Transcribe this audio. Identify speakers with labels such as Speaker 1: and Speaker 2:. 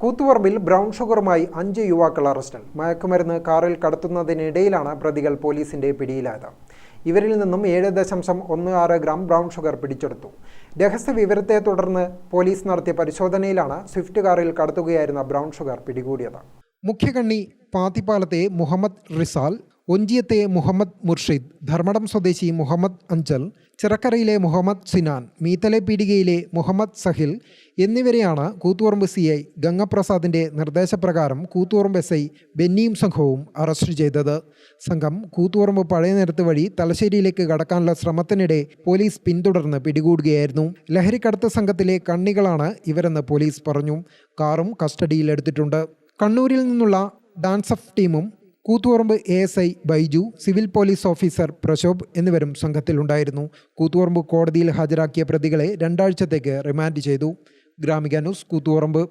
Speaker 1: കൂത്തുപറമ്പിൽ brown ഷുഗറുമായി അഞ്ച് യുവാക്കൾ അറസ്റ്റിൽ. മയക്കുമരുന്ന് കാറിൽ കടത്തുന്നതിനിടയിലാണ് പ്രതികൾ പോലീസിന്റെ പിടിയിലായത്. ഇവരിൽ നിന്നും ഏഴ് ദശാംശം ഒന്ന് ആറ് ഗ്രാം ബ്രൗൺ ഷുഗർ പിടിച്ചെടുത്തു. രഹസ്യ വിവരത്തെ തുടർന്ന് പോലീസ് നടത്തിയ പരിശോധനയിലാണ് സ്വിഫ്റ്റ് കാറിൽ കടത്തുകയായിരുന്ന ബ്രൗൺ ഷുഗർ പിടികൂടിയത്. മുഖ്യകണ്ണി പാത്തിപ്പാലത്തെ മുഹമ്മദ് റിസാൽ ഒഞ്ചിയത്തെ മുഹമ്മദ് മുർഷിദ് ധർമ്മടം സ്വദേശി മുഹമ്മദ് അഞ്ചൽ ചിറക്കരയിലെ മുഹമ്മദ് സിനാൻ മീത്തലെ പീടികയിലെ മുഹമ്മദ് സഹിൽ എന്നിവരെയാണ് കൂത്തുപറമ്പ് സി ഐ ഗംഗപ്രസാദിന്റെ നിർദ്ദേശപ്രകാരം കൂത്തുപറമ്പ് എസ് ഐ ബെന്നിയും സംഘവും അറസ്റ്റ് ചെയ്തത്. സംഘം കൂത്തുപറമ്പ് പഴയ നിരത്ത് വഴി തലശ്ശേരിയിലേക്ക് കടക്കാനുള്ള ശ്രമത്തിനിടെ പോലീസ് പിന്തുടർന്ന് പിടികൂടുകയായിരുന്നു. ലഹരിക്കടത്ത് സംഘത്തിലെ കണ്ണികളാണ് ഇവരെന്ന് പോലീസ് പറഞ്ഞു. കാറും കസ്റ്റഡിയിലെടുത്തിട്ടുണ്ട്. കണ്ണൂരിൽ നിന്നുള്ള ഡാൻസ് ഓഫ് ടീമും Kuthuparamba A S I Baiju civil police officer Prashobh എന്നിവരും സംഘത്തിലുണ്ടായിരുന്നു കൂത്തുപറമ്പ് കോടതിയിൽ ഹാജരാക്കിയ പ്രതികളെ രണ്ടാഴ്ചത്തേക്ക് റിമാൻഡ് ചെയ്തു. ഗ്രാമിക ന്യൂസ് കൂത്തുപറമ്പ്.